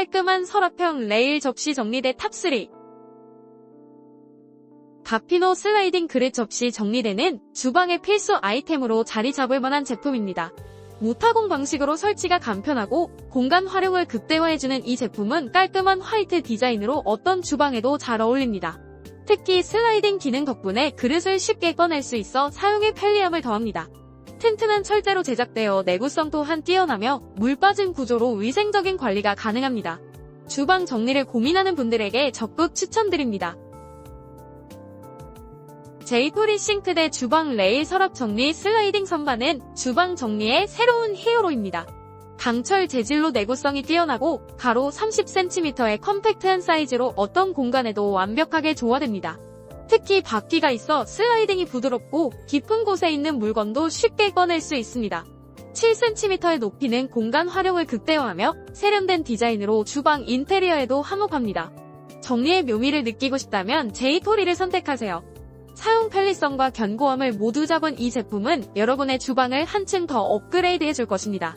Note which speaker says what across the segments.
Speaker 1: 깔끔한 서랍형 레일 접시 정리대 탑3 가피노 슬라이딩 그릇 접시 정리대는 주방의 필수 아이템으로 자리 잡을 만한 제품입니다. 무타공 방식으로 설치가 간편하고 공간 활용을 극대화해주는 이 제품은 깔끔한 화이트 디자인으로 어떤 주방에도 잘 어울립니다. 특히 슬라이딩 기능 덕분에 그릇을 쉽게 꺼낼 수 있어 사용의 편리함을 더합니다. 튼튼한 철제로 제작되어 내구성 또한 뛰어나며 물 빠진 구조로 위생적인 관리가 가능합니다. 주방 정리를 고민하는 분들에게 적극 추천드립니다. 제이토리 싱크대 주방 레일 서랍 정리 슬라이딩 선반은 주방 정리의 새로운 히어로입니다. 강철 재질로 내구성이 뛰어나고 가로 30cm의 컴팩트한 사이즈로 어떤 공간에도 완벽하게 조화됩니다. 특히 바퀴가 있어 슬라이딩이 부드럽고 깊은 곳에 있는 물건도 쉽게 꺼낼 수 있습니다. 7cm의 높이는 공간 활용을 극대화하며 세련된 디자인으로 주방 인테리어에도 화목합니다. 정리의 묘미를 느끼고 싶다면 제이토리를 선택하세요. 사용 편리성과 견고함을 모두 잡은 이 제품은 여러분의 주방을 한층 더 업그레이드 해줄 것입니다.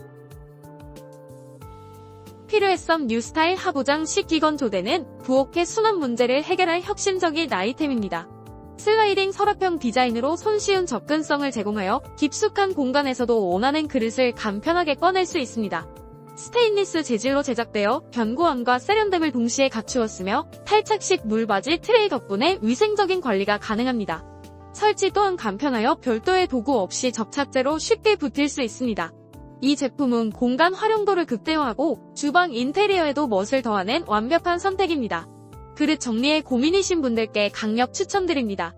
Speaker 1: 필요했던 뉴스타일 하부장 식기건 조대는 부엌의 수납 문제를 해결할 혁신적인 아이템입니다. 슬라이딩 서랍형 디자인으로 손쉬운 접근성을 제공하여 깊숙한 공간에서도 원하는 그릇을 간편하게 꺼낼 수 있습니다. 스테인리스 재질로 제작되어 견고함과 세련됨을 동시에 갖추었으며 탈착식 물바지 트레이 덕분에 위생적인 관리가 가능합니다. 설치 또한 간편하여 별도의 도구 없이 접착제로 쉽게 붙일 수 있습니다. 이 제품은 공간 활용도를 극대화하고 주방 인테리어에도 멋을 더하는 완벽한 선택입니다. 그릇 정리에 고민이신 분들께 강력 추천드립니다.